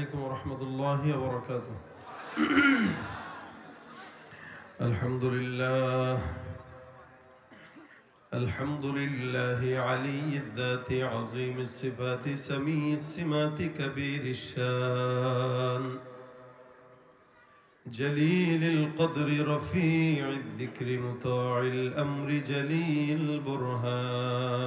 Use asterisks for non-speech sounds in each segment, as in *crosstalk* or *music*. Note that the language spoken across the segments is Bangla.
عليكم ورحمة الله وبركاته. *clears throat* الحمد لله. الحمد لله علي الذات عظيم الصفات سميع السمات كبير الشان. جليل القدر رفيع الذكر مطاع الأمر جليل البرهان.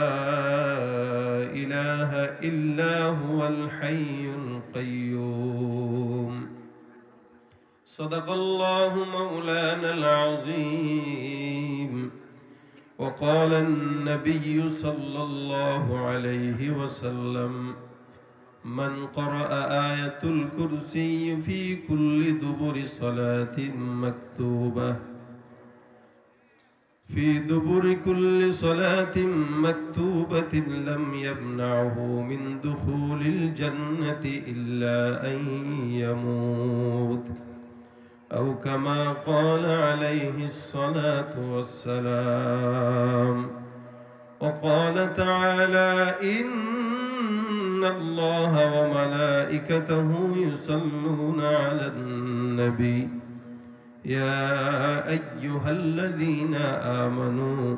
إلا هو الحي القيوم. صدق الله مولانا العظيم. وقال النبي صلى الله عليه وسلم من قرأ آية الكرسي في كل دبر صلاة مكتوبة في دبر كل صلاة مكتوبة لم يمنعه من دخول الجنة إلا أن يموت. أو كما قال عليه الصلاة والسلام وقال تعالى إن الله وملائكته يصلون على النبي. يا أيها الذين آمنوا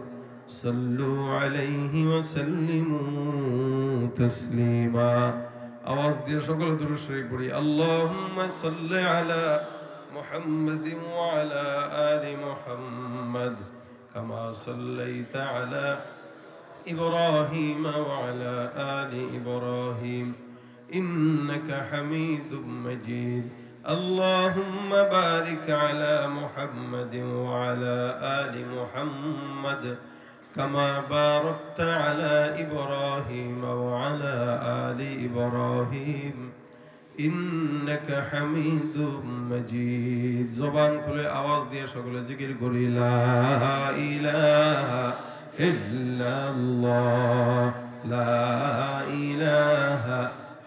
صلوا عليه وسلموا تسليما أواز دير شكرا درشري بري اللهم صل على محمد وعلى آل محمد كما صليت على إبراهيم وعلى آل إبراهيم إنك حميد مجيد اللهم بارك على محمد وعلى آل محمد كما باركت على إبراهيم وعلى آل إبراهيم إنك حميد مجيد زبان كل آواز دي شغل ذكر قولي لا إله إلا الله لا إله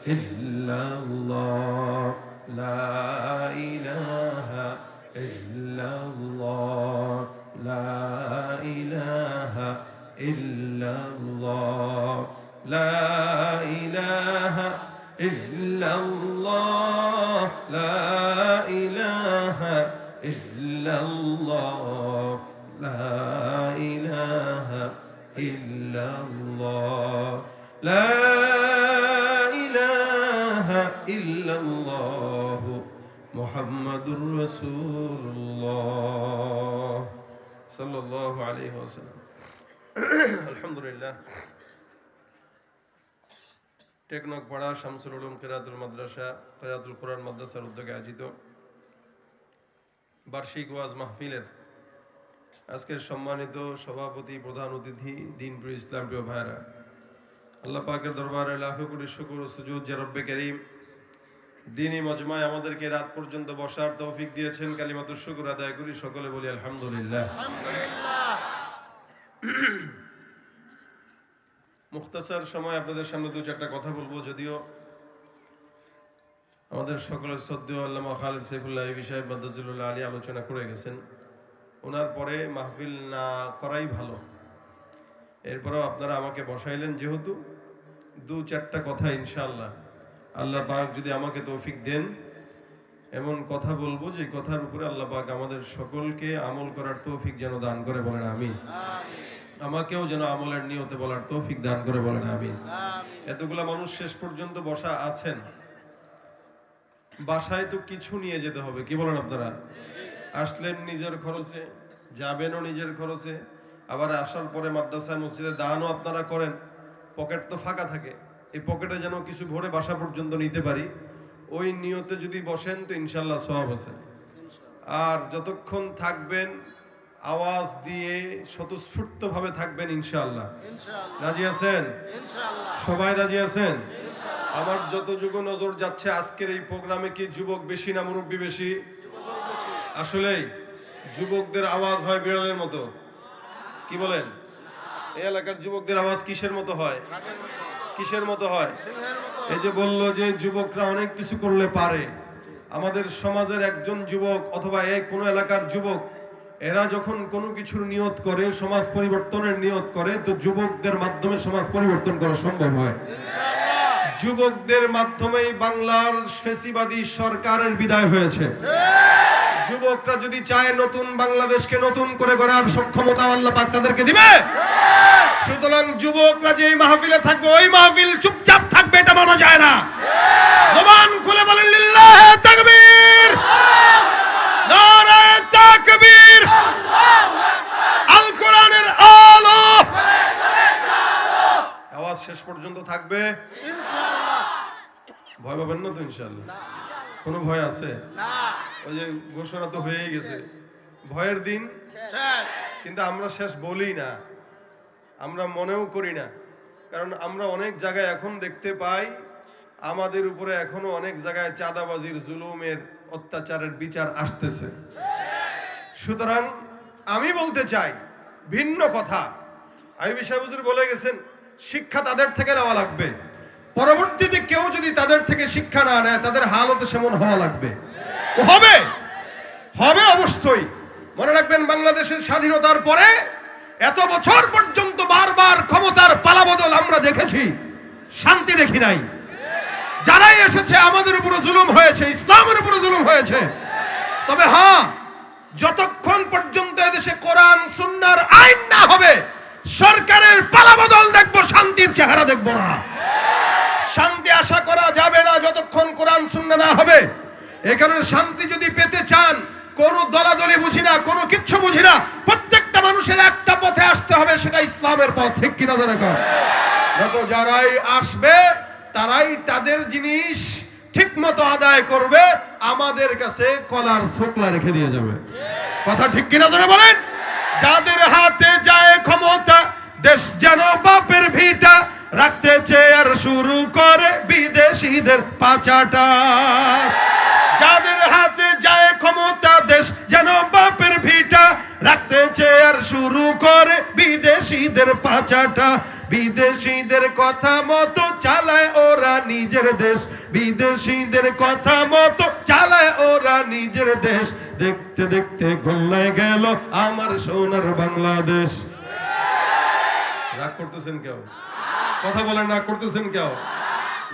إلا الله Love. আলহামদুলিল্লাহ। টেকনক পাড়া শামসুল উলুম, কেরাতুল মাদ্রাসা, কেরাতুল কোরআন মাদ্রাসার উদ্যোগে আয়োজিত বার্ষিক ওয়াজ মাহফিলের আজকের সম্মানিত সভাপতি, প্রধান অতিথি দিনপুর ইসলাম প্রিয় ভাইরা আল্লাহ পাকের দরবারে লাখো কোটি শুকুর সুজুদ জারব্বে করিম। দিনই মজমায় আমাদেরকে রাত পর্যন্ত বসার তৌফিক দিয়েছেন, কালিমাতুর শুকুর আদায় করি সকলে বলি আলহামদুলিল্লাহ। আলহামদুলিল্লাহ। মুখতাসার সময় আপনাদের সামনে দু চারটা কথা বলব, যদিও আমাদের সকলের শ্রদ্ধেয় আল্লামা খালেদ সাইফুল্লাহ এই বিষয়ে মাদ্দাজিল্লাহ আলী আলোচনা করে গেছেন। ওনার পরে মাহফিল না করাই ভালো। এরপরেও আপনারা আমাকে বসাইলেন যেহেতু দু চারটা কথা ইনশাআল্লাহ। আল্লাহ পাক যদি আমাকে তৌফিক দেন, এমন কথা বলব যে কথার উপরে আল্লাহ পাক আমাদের সকলকে আমল করার তৌফিক যেন দান করে বলেন আমি আমাকেও যেন আমলের নিয়তে বলার তৌফিক দান করে বলেন আমি এতগুলা মানুষ শেষ পর্যন্ত বসা আছেন। বাসায় তো কিছু নিয়ে যেতে হবে কি বলেন আপনারা? আসলেন নিজের খরচে যাবেনও নিজের খরচে আবার আসার পরে মাদ্রাসায় মসজিদে দানও আপনারা করেন। পকেট তো ফাঁকা থাকে এই পকেটে যেন কিছু ভরে বাসা পর্যন্ত নিতে পারি ওই নিয়তে যদি বসেন তো ইনশাল্লাহ সব আছে। আর যতক্ষণ থাকবেন আওয়াজ দিয়ে স্বতঃস্ফূর্ত ভাবে থাকবেন ইনশাআল্লাহ। রাজি আছেন? সবাই রাজি আছেন? আমার যতটুকু নজর যাচ্ছে আজকের এই প্রোগ্রামে কি যুবক বেশি না মুরব্বী বেশি? আসলেই যুবকদের আওয়াজ হয় বিড়ালের মতো। কি বলেন? এই এলাকার যুবকদের আওয়াজ কিসের মতো হয়? কিসের মতো হয়? এই যে বলল যে যুবকরা অনেক কিছু করলে পারে। আমাদের সমাজের একজন যুবক অথবা এই কোন এলাকার যুবক এরা যখন কোনো কিছুর নিয়ত করে সমাজ পরিবর্তনের নিয়ত করে তো যুবকদের মাধ্যমে সমাজ পরিবর্তন করা সম্ভব হয়। যুবকদের মাধ্যমেই বাংলার ফেসিবাদী সরকারের বিদায় হয়েছে। যুবকরা যদি চায় নতুন বাংলাদেশকে নতুন করে গড়ার সক্ষমতা আল্লাহ পাক তাদেরকে দিবে। সুতরাং যুবকরা যে এই মাহফিলে থাকবে ওই মাহফিল চুপচাপ থাকবে এটা মানা যায় না। জবান খুলে বলেন লিল্লাহ তাকবীর! নারায়ে তাকবীর। আল কোরআনের আলো। আওয়াজ শেষ পর্যন্ত থাকবে? ইনশাআল্লাহ। ভয় পাবেন না তো ইনশাআল্লাহ? না। কোনো ভয় আছে? না। ওই যে ঘোষণা তো হয়েই গেছে। ভয়ের দিন? কিন্তু আমরা শেষ বলি না। আমরা মনেও করি না। কারণ আমরা অনেক জায়গায় এখন দেখতে পাই আমাদের উপরে এখনও অনেক জায়গায় চাঁদাবাজির জুলুমের অত্যাচারের বিচার আসতেছে। সুতরাং আমি বলতে চাই, ভিন্ন কথা। আইবি সাহেব হুজুর বলে গেছেন, শিক্ষা তাদের থেকে নেওয়া লাগবে। পরবর্তীতে কেউ যদি তাদের থেকে শিক্ষা না নেয়, তাদের হালত সেমন হওয়া লাগবে। হবে? হবে অবশ্যই। মনে রাখবেন, বাংলাদেশের স্বাধীনতার পরে এত বছর পর্যন্ত বারবার ক্ষমতার পালাবদল আমরা দেখেছি। শান্তি দেখি নাই। যারাই এসেছে, আমাদের উপরে জুলুম হয়েছে, ইসলামের উপরে জুলুম হয়েছে। তবে হ্যাঁ যতক্ষণ পর্যন্ত এদেশে কোরআন সুন্নার আইন না হবে, সরকারের পালাবদল দেখব, শান্তির চেহারা দেখব না। শান্তি আশা করা যাবে না যতক্ষণ কোরআন সুন্না না হবে। এই কারণে শান্তি যদি পেতে চান, কোন দলাদলি বুঝি না, কোনো কিচ্ছু বুঝি না, প্রত্যেকটা মানুষের একটা পথে আসতে হবে, সেটা ইসলামের পথ, ঠিক কিনা ধরে যারাই আসবে, তারাই তাদের জিনিস ঠিক মতো আদায় করবে, আমাদের কাছে কলার শোকলা রেখে দিয়ে যাবে। কথা ঠিক কিনা ধরে বলেন? যাদের হাতে যায় ক্ষমতা, দেশ যেন বাপের ভিটা, রাখতে চেয়ার শুরু করে বিদেশিদের পাচাটা। যাদের হাতে যায় ক্ষমতা, দেশ যেন বাপের ভিটা, রাখতে চেয়ার শুরু করে বিদেশিদের পাচাটা। বিদেশিদের কথা মতো চালায় ওরা নিজের দেশ। বিদেশিদের কথা মতো চালায় ওরা নিজের দেশ। দেখতে দেখতে গোল্লায় গেল আমার সোনার বাংলাদেশ। রাগ করতেছেন কেউ? কথা বলেন, রাগ করতেছেন কেউ?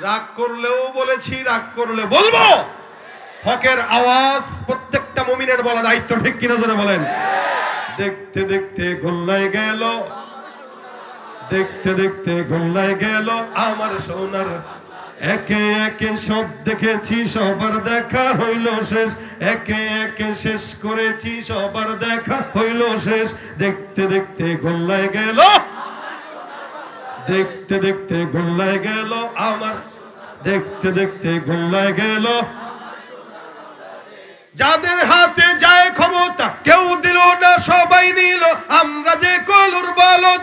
রাগ করলেও বলেছি, রাগ করলে বলব। হকের আওয়াজ প্রত্যেকটা মুমিনের বলা দায়িত্ব ঠিক কিনা জোরে বলেন। দেখতে দেখতে গোল্লায় গেল দেখতে দেখতে গোল্লায় গেল আমার সোনার। একে একে সব দেখেছি, সবার দেখা হইল শেষ। একে একে শেষ করেছি, সবার দেখা হইল শেষ। দেখতে দেখতে গোল্লায় গেল। দেখতে দেখতে গোল্লায় গেল আমার। দেখতে দেখতে গোল্লায় গেল। যাদের হাতে যায় ক্ষমতা, কেউ দিল না, সবাই নিল। আমরা যে কলুর বলদ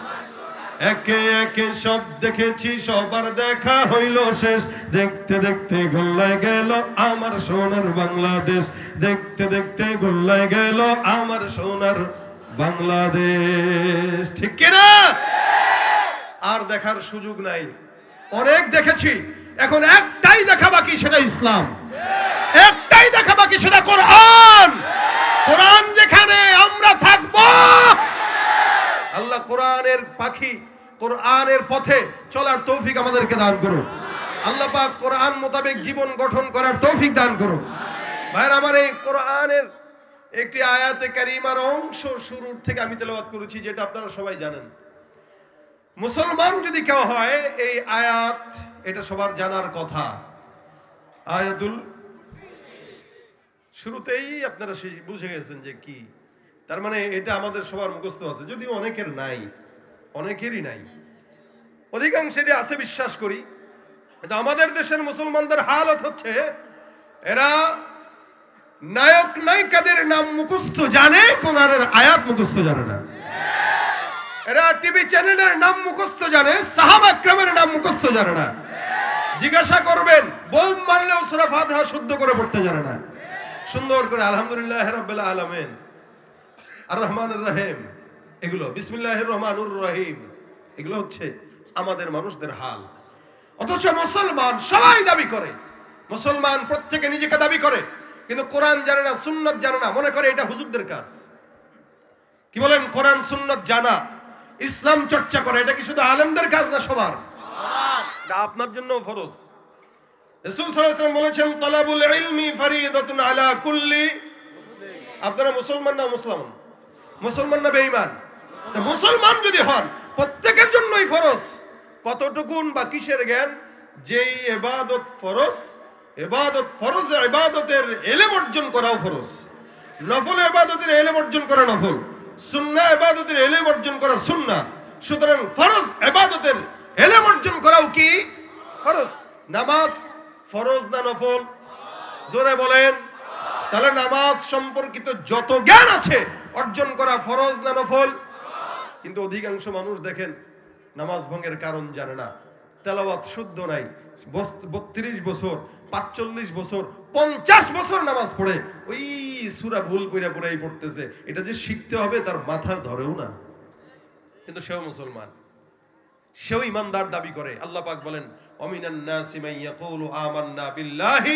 একে একে সব দেখেছি, সবার দেখা হইল শেষ। দেখতে দেখতে গোল্লায় গেল আমার সোনার বাংলাদেশ। দেখতে দেখতে গোল্লায় গেল আমার সোনার বাংলাদেশ। ঠিক কিনা আর দেখার সুযোগ নাই। অনেক দেখেছি, এখন একটাই দেখা বাকি, সেটা ইসলাম। একটাই দেখা বাকি, সেটা কোরআন। কোরআন যেখানে আমরা থাকব, আল্লাহ কোরআনের পাখি কোরআনের পথে চলার তৌফিক আমাদেরকে দান করুন। আল্লাহ পাক কোরআন মোতাবেক জীবন গঠন করার তৌফিক দান করুন। ভাইয়ের, আমার এই কোরআনের একটি আয়াতে কারিমার অংশ শুরুর থেকে আমি তেলাওয়াত করেছি, যেটা আপনারা সবাই জানেন। মুসলমান যদি কেউ হয়, এই আয়াত, এটা সবার জানার কথা। আয়াতুল শুরুতেই আপনারা বুঝে গেছেন যে কি। তার মানে এটা আমাদের সবার মুখস্থ আছে, যদিও অনেকের নাই। অনেকেরই নাই। অধিকাংশেরই আছে বিশ্বাস করি। কিন্তু আমাদের দেশের মুসলমানদের হালত হচ্ছে, এরা নায়ক নায়িকাদের নাম মুখস্থ জানে, কোরআনের আয়াত মুখস্থ জানে না। এরা টিভি চ্যানেলের নাম মুখস্থ জানে, সাহাবা ক্রমের নাম মুখস্থ জানে না। জিজ্ঞাসা করবেন বউ মারলেও সুরা ফাতিহা শুদ্ধ করে পড়তে জানে না। সুন্দর করে, আলহামদুলিল্লাহ রাব্বিল আলামিন। আর রহমানুর রহিম। এগুলো, বিসমিল্লাহির রহমানুর রহিম। এগুলো হচ্ছে আমাদের মানুষদের হাল। অথচ মুসলমান সবাই দাবি করে। মুসলমান প্রত্যেকে নিজেকে দাবি করে। কিন্তু কোরআন জানে না, সুন্নত জানে না। মনে করে এটা হুজুরদের কাজ। কি বলেন? কোরআন, সুন্নত জানা। ইসলাম চর্চা করে। এটা কি শুধু আলেমদের কাজ না সবার? আপনার জন্য ফরজ। রাসূল সাল্লাল্লাহু আলাইহি বলেছেন, তালাবুল ইলমি আলা কুল্লি আপনারা মুসলমান না মুসলমান মুসলমান না বেঈমান? মুসলমান যদি হন, প্রত্যেকের জন্যই ফরজ। কতটুকুন বা কিসের জ্ঞান? যেই ইবাদত ফরজ ইবাদত ফরজ ইবাদতের এলেম অর্জন করাও ফরজ। নফল ইবাদতের এলেম অর্জন করা নফল সুন্নাহ ইবাদতের এলেম অর্জন করা সুন্নাহ সুতরাং ফরজ ইবাদতের এলেম অর্জন করাও কি? ফরজ। নামাজ ফরজ না নফল? জোরে বলেন। তাহলে নামাজ সম্পর্কিত যত জ্ঞান আছে, অর্জন করা ফরজ না নফল? কিন্তু অধিকাংশ মানুষ দেখেন, নামাজ ভঙ্গের কারণ জানে না। তেলাওয়াত শুদ্ধ নাই বত্রিশ বছর, পাঁচচল্লিশ বছর, পঞ্চাশ বছর নামাজ পড়ে, ওই সুরা ভুল কইরা পুরাই পড়তেছে। এটা যে শিখতে হবে তার মাথার ধরেও না। কিন্তু সেও মুসলমান। সেও ইমানদার দাবি করে। আল্লাহ পাক বলেন অমিনান নাসি মান ইয়াকুলু আমান্না বিল্লাহি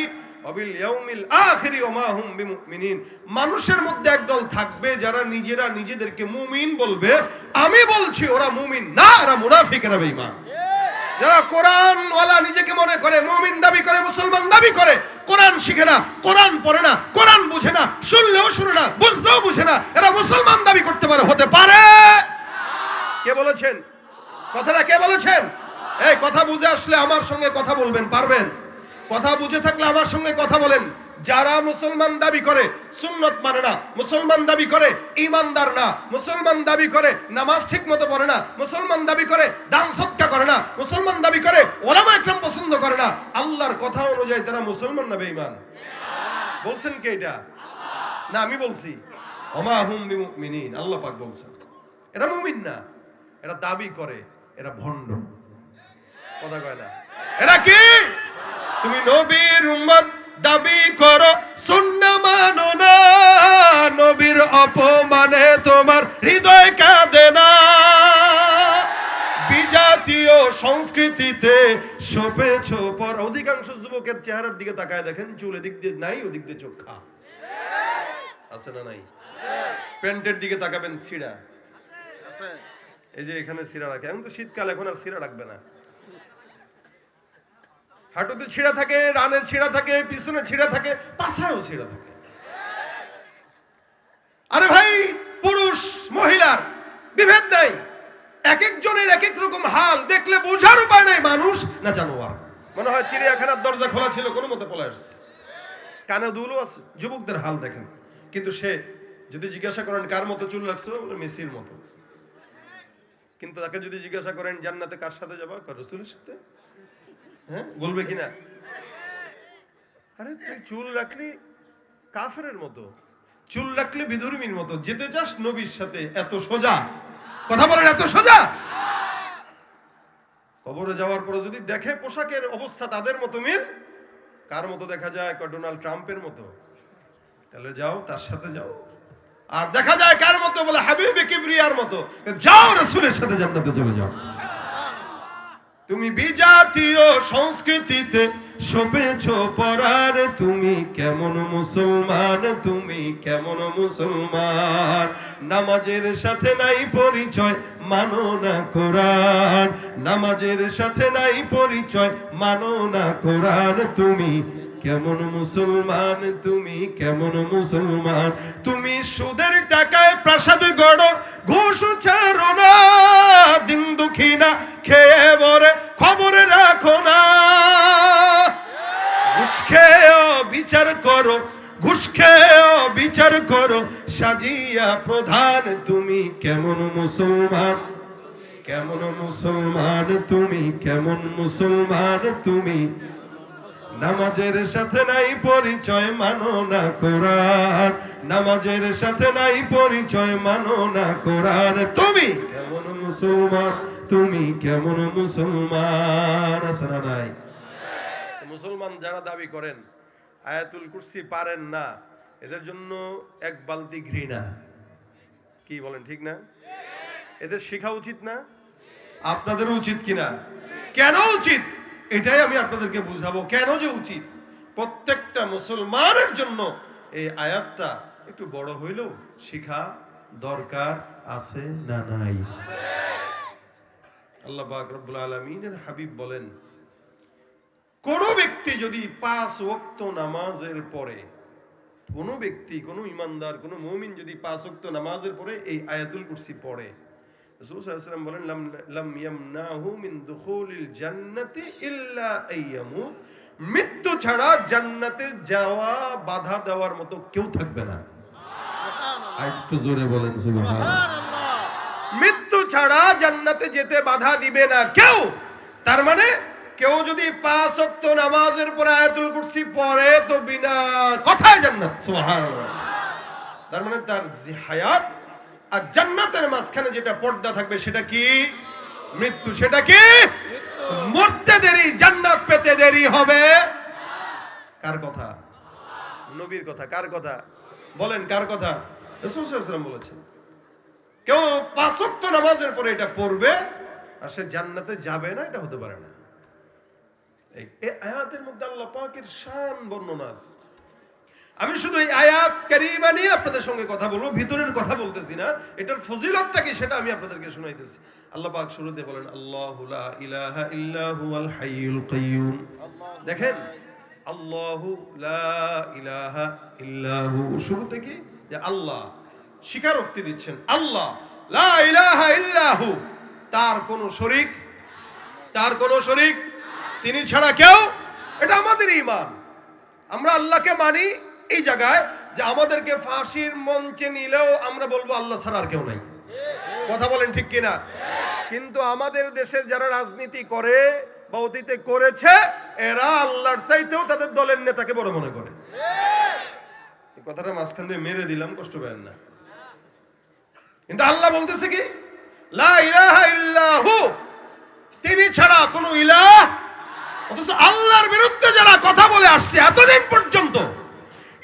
মানুষের মধ্যে একদল থাকবে যারা নিজেরা নিজেদেরকে মুমিন বলবে। আমি বলছি, ওরা মুমিন না ওরা মুনাফিক এরা বেঈমান। যারা কোরআন নিজেকে মনে করে মুমিন দাবি করে, মুসলমান দাবি করে, কোরআন শিখে না, কোরআন পড়ে না, কোরআন বুঝে না, শুনলেও শুনে না বুঝলেও বুঝে না, এরা মুসলমান দাবি করতে পারে, হতে পারে। কে বলেছেন? কথাটা কে বলেছেন? এই কথা বুঝে আসলে আমার সঙ্গে কথা বলবেন, পারবেন? কথা বুঝে থাকলে আমার সঙ্গে কথা বলেন। যারা মুসলমান দাবি করে, সুন্নত মানে না। মুসলমান দাবি করে ইমানদার না। মুসলমান দাবি করে, নামাজ ঠিক মতো পড়ে না। মুসলমান দাবি করে, দান সৎকা করে না। মুসলমান দাবি করে, ওলামা একরাম পছন্দ করে না। আল্লাহর কথা অনুযায়ী তারা মুসলমান না বেঈমান? বলছেন কে এটা? না, আমি বলছি। আল্লাহ পাক বলছেন। এরা মুমিন না। এরা দাবি করে, এরা ভণ্ড। কথা কয় না। এরা কি? তুমি নবীর উম্মত দাবি করো সুন্না মানো না। নবীর অপমানে তোমার হৃদয় কাঁদে না। বিজাতীয় সংস্কৃতিতে সপেছ পর অধিকাংশ যুবকের চেহারার দিকে তাকায় দেখেন চুল এদিক দিয়ে নাই ওদিক দিয়ে চোখা আছে না নাই? প্যান্টের দিকে তাকাবেন ছিড়া। আছে। এই যে এখানে সিরা রাখে। এখন তো শীতকাল এখন আর সিরা রাখবে না। হাঁটুতে ছিঁড়া থাকে, রানে ছিঁড়া থাকে, পিছনে ছিঁড়া থাকে, পাশায়ও ছিঁড়া থাকে। আরে ভাই, পুরুষ, মহিলার বিভেদ নাই। এক একজনের এক এক রকম হাল দেখলে বোঝার উপায় নাই মানুষ না জানোয়ার। মনে হয় চিড়িয়াখানার দরজা খোলা ছিল, কোনো মতে পলে আসছে। কানে দুলও আছে, যুবকদের হাল দেখেন। কিন্তু সে যদি জিজ্ঞাসা করেন, কার মতো চুল লাগছে? মেসির মতো। কিন্তু তাকে যদি জিজ্ঞাসা করেন, জান্নাতে কার সাথে যাবা? রসুলের সাথে? হ্যাঁ? বলবে কিনা আরে তুই চুল রাখলি কাফেরের মতো। চুল রাখলে বিধর্মীর মতো। যেতে চাস নবীর সাথে? এত সোজা? কথা বলেন, এত সোজা? কবরে যাওয়ার পরে যদি দেখে পোশাকের অবস্থা তাদের মতো মিল, কার মতো দেখা যায়? ডোনাল্ড ট্রাম্পের মতো। তাহলে যাও, তার সাথে যাও। আর দেখা যায় কার মতো? বলে হাবিবে কিবরিয়ার মতো। যাও, রসুলের সাথে জান্নাতে চলে যাও। তুমি বিজাতীয় সংস্কৃতিতে শোভেছ পরার, তুমি কেমন মুসলমান, তুমি কেমন মুসলমান? নামাজের সাথে নাই পরিচয়, মানো না কোরআন। নামাজের সাথে নাই পরিচয়, মানো না কোরআন। তুমি কেমন মুসলমান, তুমি কেমন মুসলমান? তুমি সুদের টাকায় প্রাসাদ গড়, ঘুষ ছাড়ো না, দিন দুঃখী না, খেয়ে বরে খবরে রাখো না। ঘুষ খেয়েও বিচার করো, ঘুষ খেয়েও বিচার করো, সাজিয়া প্রধান, তুমি কেমন মুসলমান? কেমন মুসলমান, তুমি কেমন মুসলমান, তুমি নামাজের সাথে নাই পরিচয়, মানো না কোরআন। নামাজের সাথে নাই পরিচয়, মানো না কোরআন। তুমি কেমন মুসলমান? তুমি কেমন মুসলমান? নাই? মুসলমান যারা দাবি করেন, আয়াতুল কুরসি পারেন না, এদের জন্য এক বালতি ঘৃণা। কি বলেন, ঠিক না? এদের শেখা উচিত না? আপনাদের উচিত কিনা? কেন উচিত? এটাই আমি আপনাদেরকে বুঝাবো। কেন যে উচিত? প্রত্যেকটা মুসলমানের জন্য এই আয়াতটা একটু বড় হইলেও শিখা দরকার আছে না নাই? আল্লাহ রব্বুল আলামিনের হাবিব বলেন, কোন ব্যক্তি যদি পাঁচ ওয়াক্ত নামাজের পরে, কোন ব্যক্তি, কোন ইমানদার, কোন মুমিন যদি পাঁচ ওয়াক্ত নামাজের পরে এই আয়াতুল কুরসি পড়ে রাসূল সাল্লাল্লাহু বলেন লাম লাম ইয়ামনাহু মিন দুখুলিল জান্নাতি ইল্লা আইয়ামুত মৃত্যু ছাড়া জান্নাতে যাওয়া বাধা দেওয়ার মতো কেউ থাকবে না। আর একটু জোরে বলেন সুবহানাল্লাহ। সুবহানাল্লাহ। মৃত্যু ছাড়া জান্নাতে যেতে বাধা দিবে না কেউ। তার মানে কেউ যদি পাঁচ ওয়াক্ত নামাজের পরে আয়াতুল কুরসি পড়ে তো বিনা কথায় জান্নাত সুবহানাল্লাহ। তার মানে তার হায়াত আর জান্নাতের মাঝখানে যেটা পর্দা থাকবে সেটা কি? মৃত্যু। সেটা কি? মরতে দেরি জান্নাত পেতে দেরি হবে। কার কথা? নবীর কথা। কার কথা? বলেন কার কথা? রাসূল সাল্লাল্লাহু আলাইহি ওয়াসাল্লাম বলেছেন কেউ পাঁচ ওয়াক্ত নামাজের পরে এটা পড়বে আর সে জান্নাতে যাবে না এটা হতে পারে না। এই এই আয়াতের মধ্যে আল্লাহ পাকের শান বর্ণনা আছে। আমি শুধু এই আয়াত, কারিমা নিয়ে আপনাদের সঙ্গে কথা বলব, ভিতরের কথা বলতেছি না। এটার ফজিলতটা কি সেটা আমি আপনাদেরকে শোনাইতেছি। আল্লাহ পাক শুরুতে বলেন, আল্লাহু লা ইলাহা ইল্লা হুয়াল হাইয়ুল কাইয়ুম। দেখেন, আল্লাহু লা ইলাহা ইল্লাহু শুরুতে কি? যে আল্লাহ, স্বীকারোক্তি দিচ্ছেন, আল্লাহ লা ইলাহা ইল্লাহু তার কোন শরীক, তার কোন শরীক, তিনি ছাড়া কেউ, এটা আমাদের ইমান আমরা আল্লাহকে মানি এই জায়গায় যে আমাদেরকে ফাঁসির মঞ্চে নিলেও আমরা বলব আল্লাহ ছাড়া আর কেউ নাই। কথা বলেন ঠিক কিনা? কিন্তু আমাদের দেশের যারা রাজনীতি করে বা অতীতে করেছে, এরা আল্লাহর চাইতেও তাদের দলের নেতাকে বড় মনে করে। কথাটা মাঝখান দিয়ে মেরে দিলাম, কষ্ট পেলেন না। কিন্তু আল্লাহ বলতেছে কি? তিনি ছাড়া কোনো ইলাহ, অথচ আল্লাহর বিরুদ্ধে যারা কথা বলে আসছে, এতদিন পর্যন্ত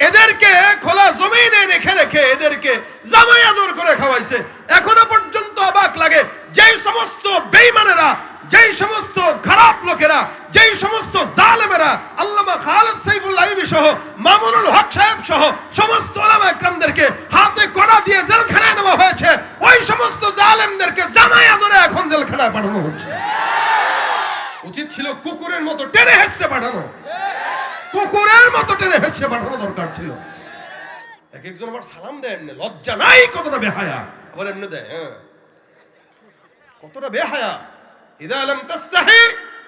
এদেরকে খোলা জমিনে রেখে রেখে এদেরকে জামাই আদর করে খাওয়াইছে। এখনও পর্যন্ত অবাক লাগে, যেই সমস্ত বেইমানেরা যেই সমস্ত খারাপ লোকেরা, যেই সমস্ত জালেমেরা, আল্লামা খালেদ সাইফুল্লাহ সহ, মামুনুল হক সাহেব সহ, সমস্ত ওলামা একরামদেরকে হাতে কড়া দিয়ে জেলখানায় নেওয়া হয়েছে। ওই সমস্ত জালেমদেরকে জামাই আদরে এখন জেলখানায় পাঠানো হচ্ছে। উচিত ছিল কুকুরের মতো টেনে হেসড়ে পাঠানো। কুকুরের মতো টেনে হেসড়ে পাঠানো দরকার ছিল। এক একজন আবার সালাম দেন না, লজ্জা নাই কতটা বেহায়া। আবার এমনি দেয় হ্যাঁ। কতটা বেহায়া। ইদা লাম তাস্তাহি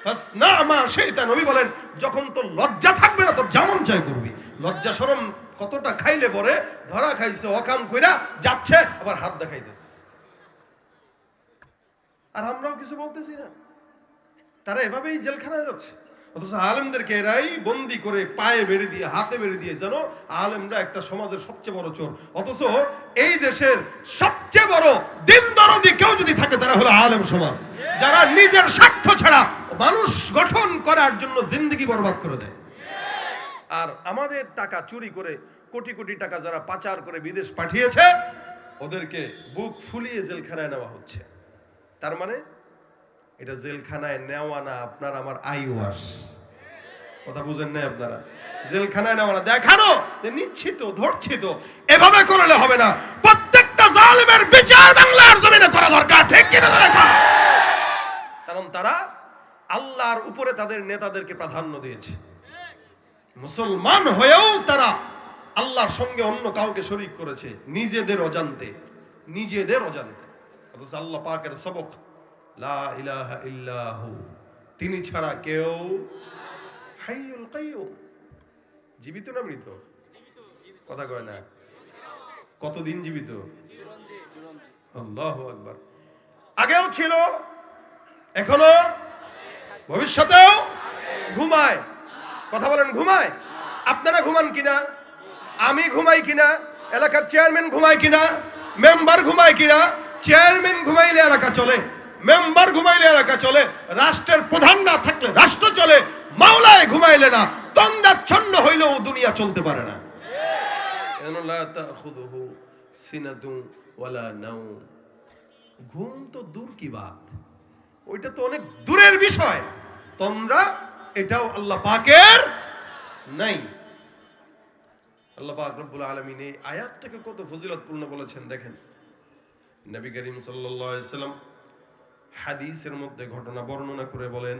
ফাসনা মা শাইতা নবী বলেন যখন তো লজ্জা থাকবে না তো যেমন চাই করবি। লজ্জা শরম কতটা খাইলে পরে ধরা খাইছে অকাম কইরা যাচ্ছে আবার হাত দেখাইতেছে। আর আমরাও কিছু বলতেছি না। তারা এভাবেই জেলখানায় যাচ্ছে। অথচ আলেমদেরকে এরাই বন্দি করে পায়ে বেড়ে দিয়ে, হাতে বেড়ে দিয়ে যেন আলেমরা একটা সমাজের সবচেয়ে বড় চোর। অথচ এই দেশের সবচেয়ে বড় দিন দরদি কেউ যদি থাকে, তারা হলো আলেম সমাজ। যারা নিজের স্বার্থ ছাড়া মানুষ গঠন করার জন্য জিন্দগি বরবাদ করে দেয়। আর আমাদের টাকা চুরি করে, কোটি কোটি টাকা যারা পাচার করে বিদেশ পাঠিয়েছে, ওদেরকে বুক ফুলিয়ে জেলখানায় নেওয়া হচ্ছে। তার মানে এটা জেলখানায় নেওয়া না, আপনার আমার আইওয়াস কথা বুঝেন নাই আপনারা? জেলখানায় নেওয়া না, দেখানো যে নিচ্ছি তো ধরছি তো এভাবে করলে হবে না। প্রত্যেকটা জালেমের বিচার বাংলার জমিনে করা দরকার, ঠিক কিনা কারণ তারা আল্লাহর উপরে তাদের নেতাদেরকে প্রাধান্য দিয়েছে। মুসলমান হয়েও তারা আল্লাহর সঙ্গে অন্য কাউকে শরিক করেছে, নিজেদের অজান্তে নিজেদের অজান্তে। অথচ আল্লাহ পাকের সবক লা তিনি ছাড়া কেউ জীবিত না মৃত? কথা কয় না। কতদিন জীবিত? আল্লাহু আগেও ছিল, এখনও ভবিষ্যতেও ঘুমায়। কথা বলেন, ঘুমায়? আপনারা ঘুমান কিনা? আমি ঘুমাই কিনা? এলাকার চেয়ারম্যান ঘুমায় কিনা? মেম্বার ঘুমায় কিনা? চেয়ারম্যান ঘুমাইলে এলাকা চলে। মেম্বার ঘুমাইলে এলাকা চলে, রাষ্ট্রের প্রধান না থাকলে রাষ্ট্র চলে, মাওলায় ঘুমাইলে না তন্দাচ্ছন্ন হইলেও দুনিয়া চলতে পারে না। ঘুম তো দূর কি বাত? ওইটা তো অনেক দূরের বিষয়। তোমরা এটাও আল্লাহ পাকের নাই। আল্লাহ পাক রব্বুল আলামিন এই আয়াতটাকে কত ফজিলতপূর্ণ বলেছেন দেখেন। নবী করিম সাল্লাম হাদিসের মধ্যে ঘটনা বর্ণনা করে বলেন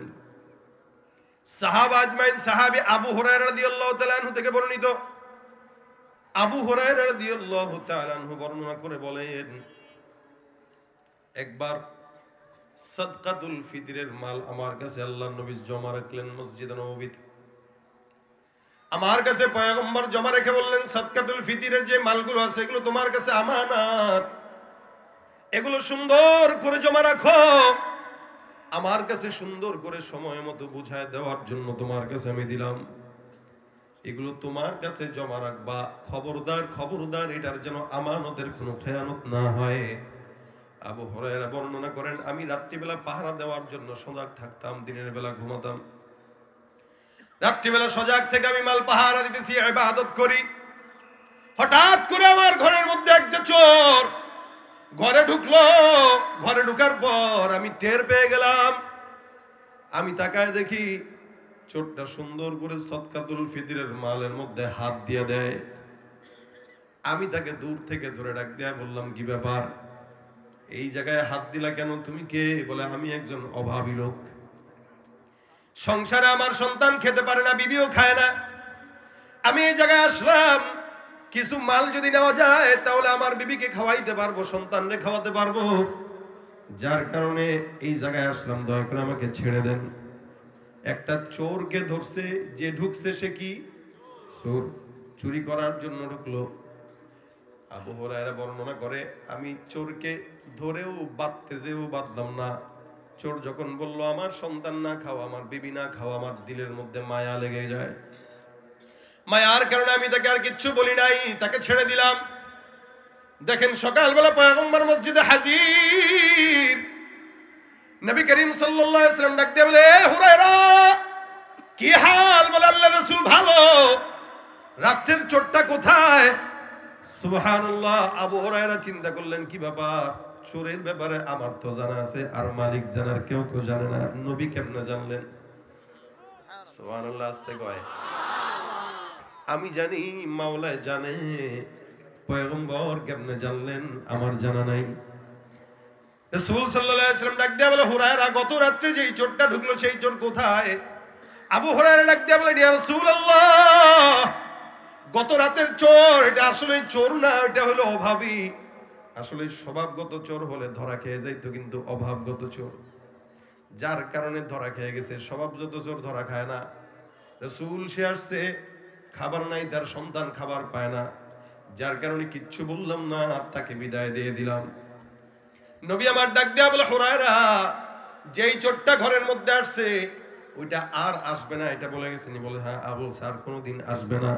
আমার কাছে পয়গম্বর জমা রেখে বললেন, সদকাতুল ফিতরের যে মালগুলো আছে এগুলো তোমার কাছে আমানত। এগুলো সুন্দর করে জমা রাখো। আমার কাছে সুন্দর করে সময় মতো বুঝায় দেওয়ার জন্য তোমার কাছে আমি দিলাম। এগুলো তোমার কাছে জমা রাখবা। খবরদার খবরদার, এটার যেন আমানতের কোনো খেয়ানত না হয়। আবু হরাইরা বর্ণনা করেন, আমি রাত্রিবেলা পাহারা দেওয়ার জন্য সজাগ থাকতাম, দিনের বেলা ঘুমাতাম। রাত্রিবেলা সজাগ থেকে আমি মাল পাহারা দিতেছি, ইবাদত করি। হঠাৎ করে আমার ঘরের মধ্যে একটা চোর ঘরে ঢুকলো, ঘরে ঢুকার পর আমি টের পেয়ে গেলাম। আমি তাকায় দেখি চোরটা সুন্দর করে সৎকাতুল ফিতরের মালের মধ্যে হাত দিয়ে দেয়। আমি তাকে দূর থেকে ধরে ডাক দিয়া বললাম, কি ব্যাপার? এই জায়গায় হাত দিলা কেন? তুমি কে? বলে, আমি একজন অভাবী লোক। সংসারে আমার সন্তান খেতে পারে না, বিবিও খায় না। আমি এই জায়গায় আসলাম কিছু মাল যদি নেওয়া যায়, তাহলে আমার বিবিকে খাওয়াইতে পারব, সন্তানরে খাওয়াতে পারব। যার কারণে এই জায়গায় আসলাম, দয়া করে আমাকে ছেড়ে দেন। একটা চোরকে ধরছে, যে ঢুকছে সে কি? চোর। চুরি করার জন্য ঢুকলো। আবু বর্ণনা করে, আমি চোরকে ধরেও বাঁধতে যেও বাঁধলাম না। চোর যখন বলল, আমার সন্তান না খাওয়া আমার বিবি না খাওয়া আমার দিলের মধ্যে মায়া লেগে যায়। মায়ার কারণে আমি তাকে আর কিচ্ছু বলি নাই, তাকে ছেড়ে দিলাম। দেখেন, সকালবেলা পয়গম্বর মসজিদে হাজির। নবী করিম সাল্লাল্লাহু আলাইহি সাল্লাম ডাক দিয়ে বলে, "এ হুরায়রা, কি হাল? বলে, আল্লাহ রাসূল ভালো। রাত্রের চোরটা কোথায়? সুবহানাল্লাহ, আবু হুরায়রা চিন্তা করলেন, কি বাবা চোরের ব্যাপারে আমার তো জানা আছে, আর মালিক জানার কেউ তো জানে না। নবী কেমনে জানলেন? সুবহানাল্লাহ, আস্তে কয়। আমি জানি মাওলায় জানে, পয়গম্বর কেমনে জানলেন আমার জানা নাই। রাসূল সাল্লাম ডাক দিয়া বলে, হুরায়রা, গত রাত্রে যেই চোরটা ঢুকলো, সেই চোর কোথায়? আবু হুরায়রা ডাক দিয়া বলে রাসূলুল্লাহ, গত রাতের চোর, এটা আসলে চোর না, এটা হলো অভাবী। আসলে স্বভাবগত চোর হলে ধরা খেয়ে যাইতো, কিন্তু অভাবগত চোর। যার কারণে ধরা খেয়ে গেছে, স্বভাবগত চোর ধরা খায় না। রসুল সে আসছে খাবার নাই তার সন্তান খাবার পায় না। যার কারণে কিচ্ছু বললাম না তাকে বিদায় দিয়ে দিলাম। নবী আমার ডাক দেয়া বলে, হুরায়রা, যেই চোরটা ঘরের মধ্যে আসছে, ওইটা আর আসবে না। এটা বলে গেছেনি, বলে হ্যাঁ আবুল স্যার কোনোদিন আসবে না।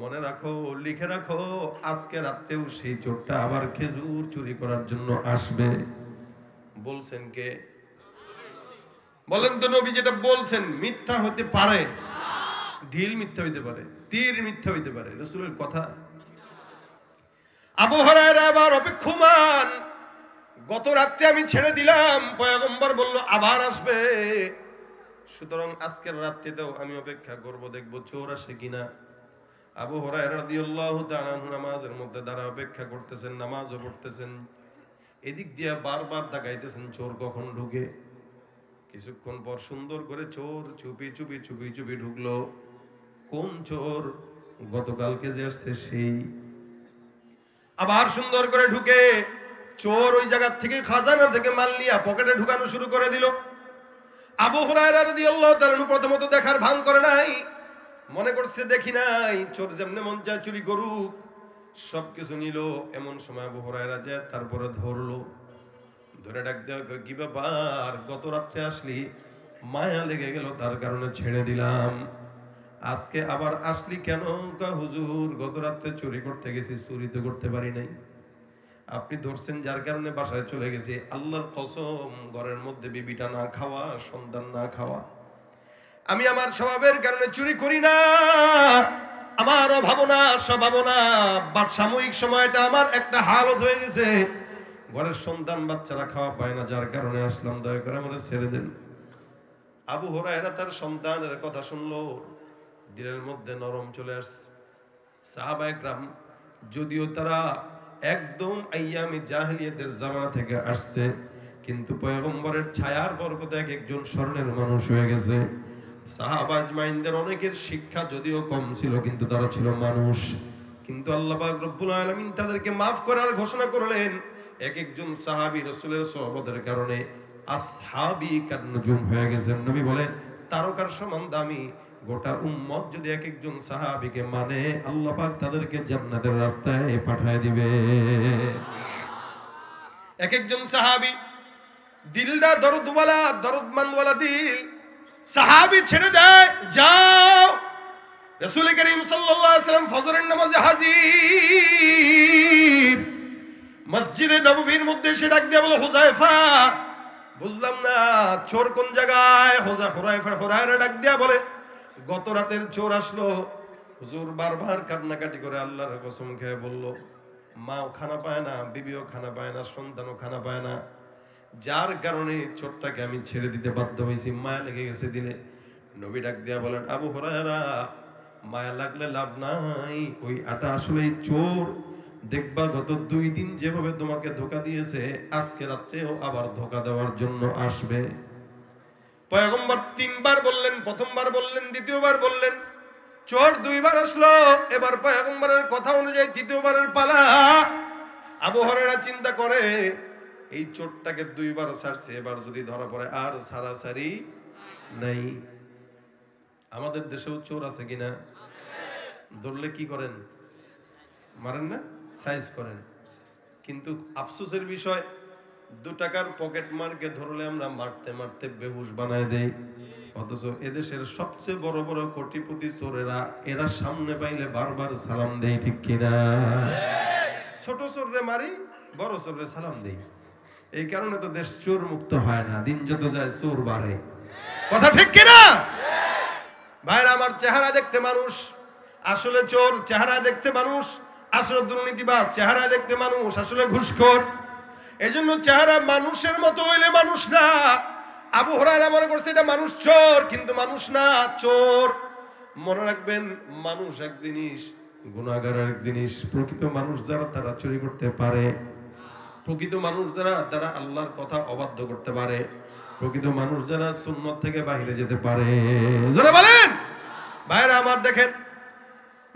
মনে রাখো, লিখে রাখো, আজকে রাত্রেও সেই চোরটা আবার খেজুর চুরি করার জন্য আসবে। বলছেন কে? বলেন তো নবী, যেটা বলছেন, মিথ্যা হতে পারে। ঢিল মিথ্যা হইতে পারে, তীর মিথ্যা হইতে পারে, রসুলের কথা। আবহাওয়ার আবার অপেক্ষমান। গত রাত্রে আমি ছেড়ে দিলাম, পয়গম্বর বলল, আবার আসবে। সুতরাং আজকের রাত্রিতেও আমি অপেক্ষা করব, দেখব চোর আসে কিনা। আবু হরায়রা রাদিয়াল্লাহু তাআলা নামাজের মধ্যে দাঁড়া অপেক্ষা করতেছেন, নামাজও পড়তেছেন। এদিক দিয়ে বারবার তাকাইতেছেন, চোর কখন ঢুকে? কিছুক্ষণ পর সুন্দর করে চোর চুপি চুপি চুপি চুপি ঢুকলো। কোন চোর গতকালকে যে আসছে সেই। আবার সুন্দর করে ঢুকে চোর ওই জায়গা থেকে খাজানা থেকে মাল নিয়ে পকেটে ঢুকানো শুরু করে দিল। আবু হুরায়রা প্রথমত দেখার ভান করে নাই। মনে করছে, দেখি নাই, চোর যেমনে মন চায় চুরি করুক। সবকিছু নিল। এমন সময় আবু হুরায়রা যায় তারপরে ধরলো। ধরে ডাক দেওয়া কি ব্যাপার? গত রাত্রে আসলি, মায়া লেগে গেল, তার কারণে ছেড়ে দিলাম। আজকে আবার আসলি কেন? হুজুর গত রাত্রে চুরি করতে গেছি, চুরি তো করতে পারি নাই। আপনি ধরছেন যার কারণে বাসায় চলে গেছি। আল্লাহর কসম, ঘরের মধ্যে বিবিটা না খাওয়া, সন্তান না খাওয়া। আমি আমার স্বভাবের কারণে চুরি করি না। আমার ভাবনা স্বভাবনা বা সাময়িক সময়টা আমার একটা হালত হয়ে গেছে। ঘরের সন্তান বাচ্চারা খাওয়া পায় না, যার কারণে আসলাম। দয়া করে আমার ছেড়ে দেন। আবু হরায়রা তার সন্তানের কথা শুনলো। দিলের মধ্যে নরম চলে আসছে। সাহাবা একরাম, যদিও তারা একদম আইয়ামি জাহিলিয়াতের জামানা থেকে আসছে, কিন্তু পয়গম্বরের ছায়ার বরকতে এক একজন স্বর্ণের মানুষ হয়ে গেছে। সাহাবাজ মাইনদের অনেকের শিক্ষা যদিও কম ছিল, কিন্তু তারা ছিল মানুষ। কিন্তু আল্লাহ রব্বুল আলামিন তাদেরকে মাফ করার ঘোষণা করলেন, এক একজন সাহাবী রাসূলের সহবতের কারণে আসহাবি কান্নজুম হয়ে গেছেন। নবী বলেন, তারকার সমান দামি গোটা উম্মত যদি এক একজন সাহাবীকে মানে আল্লাহ পাক তাদেরকে জান্নাতের রাস্তায় পাঠায় দিবে। এক একজন সাহাবী, দিলদা দরদওয়ালা দরদমন্দওয়ালা দিল, সাহাবী ছেড়ে দেয়, যাও। রাসূল করিম সাল্লাল্লাহু আলাইহি ওয়াসাল্লাম ফজরের নামাজে হাজির। মসজিদে নববীর মধ্যে এসে ডাক দিয়ে বলে হুজাইফা বুঝলাম না, চোর কোন জায়গায়? হোজা হুরাইফা হুরায়রা ডাক দিয়া বলে গত রাতের চোর আসলো। হুজুর বারবার কান্নাকাটি করে আল্লাহর কসম খেয়ে বলল, মাও খানা পায় না, বিবিও খানা পায় না, সন্তানও খানা পায় না। যার কারণে চোরটাকে আমি ছেড়ে দিতে বাধ্য হয়েছি। মায়া লেগে গেছে দিলে। নবী ডাক দিয়া বলেন, আবু হরায়রা, মায়া লাগলে লাভ নাই। ওই আটা আসলে চোর। দেখবা গত দুই দিন যেভাবে তোমাকে ধোকা দিয়েছে, আজকে রাত্রেও আবার ধোকা দেওয়ার জন্য আসবে। পয়গম্বর তিনবার বললেন, প্রথমবার বললেন, দ্বিতীয়বার বললেন। চোর দুইবার আসলো, এবার পয়গম্বরের কথা অনুযায়ী তৃতীয়বারের পালা। আবু হরেরা চিন্তা করে, এই চোরটাকে দুইবার ছাড়ছে, এবার যদি ধরা পড়ে, আর সারাসারি নাই। আমাদের দেশেও চোর আছে কিনা? ধরলে কি করেন? মারেন না? সাইজ করেন। কিন্তু আফসোসের বিষয় দু টাকার পকেট মারকে ধরলে আমরা মারতে মারতে বেহুশ বানায় দেই। অথচ এদেশের সবচেয়ে বড় বড় কোটিপতি চোরেরা, এরা সামনে পাইলে বারবার সালাম দেই ঠিক কিনা? ছোট চোররে মারি, বড় চোররে সালাম দেই। এই কারণে তো দেশ চোর মুক্ত হয় না, দিন যত যায় চোর বাড়ে। কথা ঠিক কিনা? ভাইরা, আমার চেহারা দেখতে মানুষ, আসলে চোর, চেহারা দেখতে মানুষ, আসলে দুর্নীতিবাজ, চেহারা দেখতে মানুষ, আসলে ঘুষখোর। এজন্য চেহারা মানুষের মতো হইলে মানুষ না। আবু মনে করছে এটা মানুষ চোর, কিন্তু মানুষ না, চোর। মনে রাখবেন, মানুষ এক জিনিস গুণাগার এক জিনিস, প্রকৃত মানুষ যারা তারা চুরি করতে পারে। প্রকৃত মানুষ যারা তারা আল্লাহর কথা অবাধ্য করতে পারে। প্রকৃত মানুষ যারা সুন্নত থেকে বাইরে যেতে পারে। যারা বলেন! ভাইরা আমার দেখেন,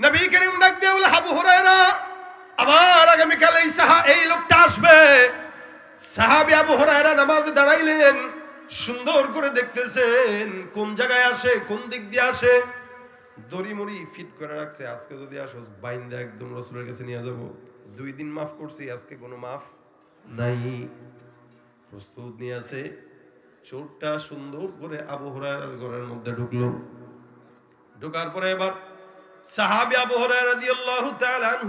নবী করিম ডাক দিয়ে বলে হাবু হুরায়রা, আবার আগামীকাল এই সাহা, এই লোকটা আসবে। সাহাবি আবু হুরায়রা নামাজে দাঁড়াইলেন, সুন্দর করে দেখতেছেন কোন জায়গায় আসে, কোন দিক দিয়ে আসে। দড়ি মুড়ি ফিট করে রাখছে, আজকে যদি আসো, বাইন্দা একদম রসুলের কাছে নিয়ে যাব। দুই দিন মাফ করছি, আজকে কোনো মাফ নাই। প্রস্তুত নিয়ে আছে। চোরটা সুন্দর করে আবু হুরায়রার ঘরের মধ্যে ঢুকলো। ঢোকার পরে এবার সাহাবি আবু হুরায়রা রাদিয়াল্লাহু তাআলা